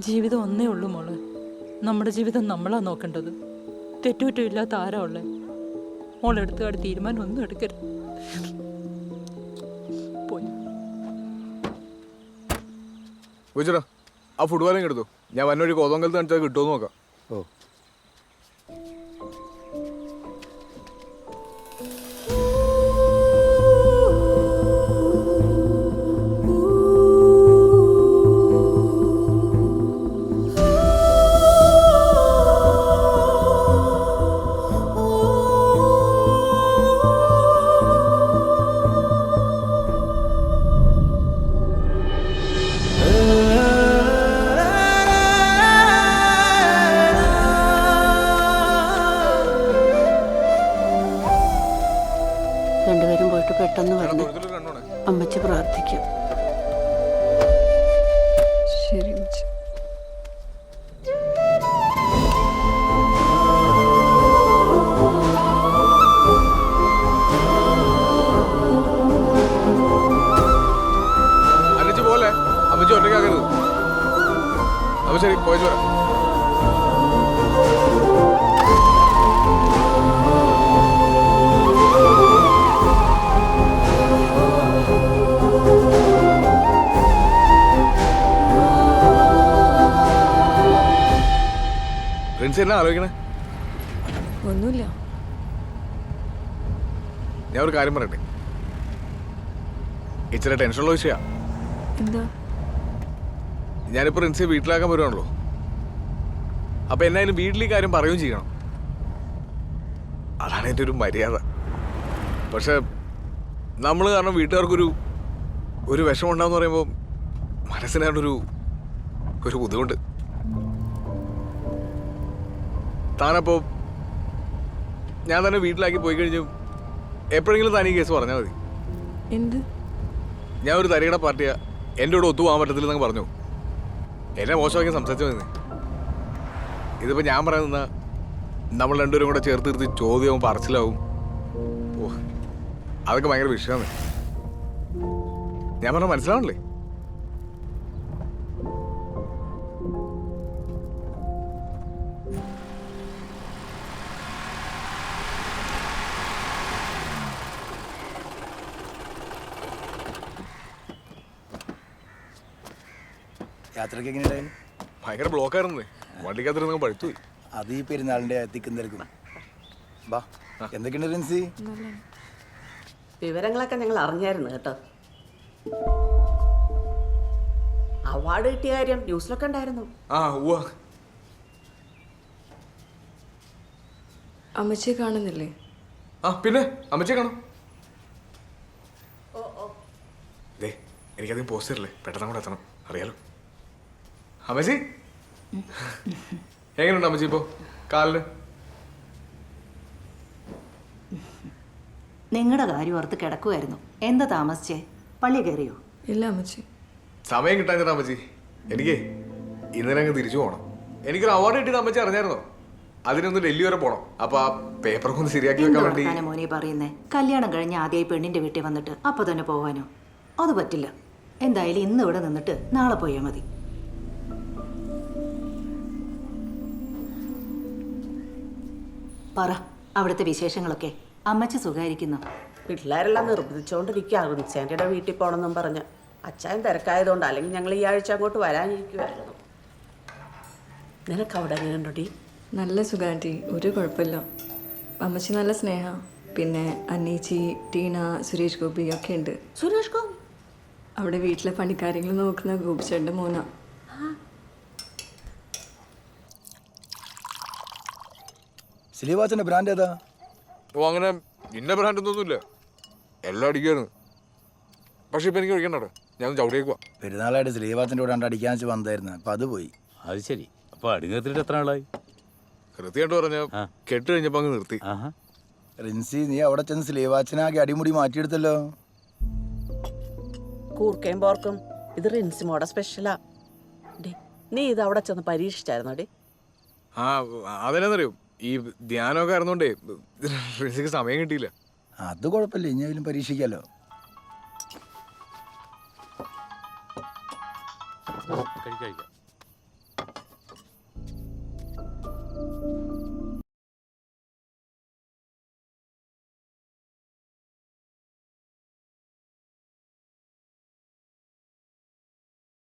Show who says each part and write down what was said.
Speaker 1: ജീവിതം ഒന്നേ ഉള്ളൂ മോൾ. നമ്മുടെ ജീവിതം നമ്മളാണ് നോക്കേണ്ടത്. തെറ്റുകുറ്റമില്ലാത്ത ആരാ ഉള്ളേ? മോളെടുത്തുകാട് തീരുമാനം ഒന്നും എടുക്കരുത്. പോയി.
Speaker 2: ആ ഫുട്ബോളിങ് എടുത്തു ഞാൻ വന്നൊരു കോതോങ്കൽ കാണിച്ചാൽ കിട്ടുമോ നോക്കാം.
Speaker 3: ഓ.
Speaker 4: ശരി
Speaker 2: പോയിട്ട് വരാം. പ്രിൻസ് എന്നാ ആലോചിക്കണേ?
Speaker 4: ഒന്നുമില്ല.
Speaker 2: ഞാൻ ഒരു കാര്യം പറയട്ടെ? ഇച്ചിരി ടെൻഷനുള്ള വിഷയമാണ്
Speaker 4: എന്താ?
Speaker 2: ഞാനിപ്പോൾ റിൻസിയെ വീട്ടിലാക്കാൻ വരുവാണല്ലോ. അപ്പോൾ എന്നായാലും വീട്ടിൽ ഈ കാര്യം പറയുകയും ചെയ്യണം. അതാണ് എന്റെ ഒരു മര്യാദ. പക്ഷെ നമ്മൾ കാരണം വീട്ടുകാർക്കൊരു ഒരു വിഷമം ഉണ്ടാകുന്ന പറയുമ്പോൾ മനസ്സിനാണ്ടൊരു ഒരു ബുദ്ധിമുട്ട്. താനപ്പോൾ ഞാൻ തന്നെ വീട്ടിലാക്കി പോയി കഴിഞ്ഞു. എപ്പോഴെങ്കിലും താൻ ഈ കേസ് പറഞ്ഞാൽ മതി.
Speaker 4: എന്ത്?
Speaker 2: ഞാൻ ഒരു തരികട പാർട്ടിയാ എന്റെ കൂടെ ഒത്തുപോകാൻ പറ്റത്തില്ലെന്നങ്ങ് പറഞ്ഞു. എന്നെ മോശമാക്കി സംസാരിച്ചു വന്നേ ഇതിപ്പോ ഞാൻ പറയുന്ന നമ്മൾ രണ്ടുപേരും കൂടെ ചേർത്ത് നിർത്തി ചോദ്യവും പറച്ചിലാവും. ഓ അതൊക്കെ ഭയങ്കര വിഷയമാണ്. ഞാൻ പറഞ്ഞ മനസ്സിലാവണല്ലേ?
Speaker 3: യാത്രയ്ക്ക് എങ്ങനെയുണ്ടായിരുന്നു
Speaker 2: ഭയങ്കര ബ്ലോക്കായിരുന്നു. വണ്ടിക്കകത്തിരുന്ന് പഴുത്തുപോയി.
Speaker 3: അത് ഈ പെരുന്നാളിന്റെ തിക്കും തിരക്കും ബാ എന്തൊക്കെയുണ്ട് റിൻസി?
Speaker 5: വിവരങ്ങളൊക്കെ ഞങ്ങൾ അറിഞ്ഞായിരുന്നു കേട്ടോ. അവാർഡ് കിട്ടിയ കാര്യം ന്യൂസിലൊക്കെ ഉണ്ടായിരുന്നു.
Speaker 2: ആ ഉവ്വ.
Speaker 4: അമ്മച്ചിയെ കാണുന്നില്ലേ?
Speaker 2: ആ പിന്നെ? അമ്മച്ചെ കാണും. ദേ എനിക്കധികം പോസ്റ്റ് തരില്ലേ പെട്ടെന്ന് കൂടെ എത്തണം. അറിയാലോ. അമ്മച്ചി? എങ്ങനെയുണ്ട് അമ്മച്ചി ഇപ്പോ? കാലിന്
Speaker 6: നിങ്ങളുടെ കാര്യം ഓർത്ത് കിടക്കുമായിരുന്നു എന്താ താമസിച്ചേ? പള്ളി കയറിയോ?
Speaker 4: ഇല്ല അമ്മച്ചി.
Speaker 2: സമയം കിട്ടാൻ അമ്മച്ചി. എനിക്ക് ഇന്നലെ അങ്ങ് തിരിച്ചു പോകണം എനിക്കൊരു അവാർഡ് കിട്ടിയത് അമ്മച്ചി അറിഞ്ഞായിരുന്നോ? അതിനൊന്ന് ഡൽഹി വരെ പോണം. അപ്പൊ ആ പേപ്പറൊക്കെ ഒന്ന് ശരിയാക്കി വെക്കാൻ വേണ്ടി
Speaker 6: മോനെ പറയുന്നേ? കല്യാണം കഴിഞ്ഞ് ആദ്യമായി പെണ്ണിന്റെ വീട്ടിൽ വന്നിട്ട് അപ്പൊ തന്നെ പോവാനോ? അത് പറ്റില്ല. എന്തായാലും ഇന്ന് ഇവിടെ നിന്നിട്ട് നാളെ പോയാൽ മതി. പറ അവിടുത്തെ വിശേഷങ്ങളൊക്കെ. അമ്മച്ച സുഖായിരിക്കുന്നു?
Speaker 5: പിള്ളേരെല്ലാം നിർബന്ധിച്ചുകൊണ്ടിരിക്കുക റിൻസാന്റിയുടെ വീട്ടിൽ പോകണമെന്നും പറഞ്ഞ് അച്ചായൻ തിരക്കായതുകൊണ്ട് അല്ലെങ്കിൽ ഞങ്ങൾ ഈ ആഴ്ച അങ്ങോട്ട് വരാനിരിക്കുമായിരുന്നു നിനക്ക് അവിടെ എങ്ങനെയുണ്ടോടി
Speaker 4: നല്ല സുഖാന്റി ഒരു കുഴപ്പമില്ല. അമ്മച്ചി നല്ല സ്നേഹ. പിന്നെ അന്നീച്ചി ടീന സുരേഷ് ഗോപി ഒക്കെ ഉണ്ട്.
Speaker 5: സുരേഷ് ഗോപി?
Speaker 4: അവിടെ വീട്ടിലെ പണിക്കാര്യങ്ങൾ നോക്കുന്ന ഗോപിച്ചേട്ടന്റെ മോനാ.
Speaker 3: സിലിവാച്ചന്റെ ബ്രാൻഡ് ഏതാ?
Speaker 2: ഓ അങ്ങനെ ഇന്ന ബ്രാൻഡ് ഒന്നുമില്ല എല്ലാം അടിക്കുകയാണ് പക്ഷെ ഇപ്പൊ എനിക്ക് ഒഴിക്കണ്ടോ ഞാൻ ചവിടിയേക്കുക
Speaker 3: പെരുന്നാളായിട്ട് സിലിവാച്ചന്റെ കൂടെ കണ്ട് അടിക്കാൻ വെച്ച് വന്നായിരുന്നു അപ്പൊ അത് പോയി.
Speaker 7: അത് ശരി. അപ്പൊ അടുങ്ങത്തിട്ട് എത്ര ആളായി
Speaker 2: കൃത്യമായിട്ട് പറഞ്ഞ കെട്ട് കഴിഞ്ഞപ്പോ അങ്ങ് നിർത്തി.
Speaker 3: റിൻസി നീ അവിടെ ചെന്ന് സ്ലീവാച്ചനാകെ അടിമുടി മാറ്റിയെടുത്തല്ലോ.
Speaker 5: കൂർക്കയും പോർക്കും. ഇത് റിൻസി റിൻസിമോടെ സ്പെഷ്യലാ നീ ഇത് അവിടെ ചെന്ന് പരീക്ഷിച്ചായിരുന്നോ ഡേ?
Speaker 2: ആ അതെന്നാന്നറിയോ ഈ ധ്യാനമൊക്കെ ആയിരുന്നോണ്ടേ റിൻസിക്ക് സമയം കിട്ടിയില്ല.
Speaker 3: അത് കുഴപ്പമില്ല ഇനിയെങ്കിലും പരീക്ഷിക്കാലോ.
Speaker 7: കഴിക്കാം കഴിക്കാം.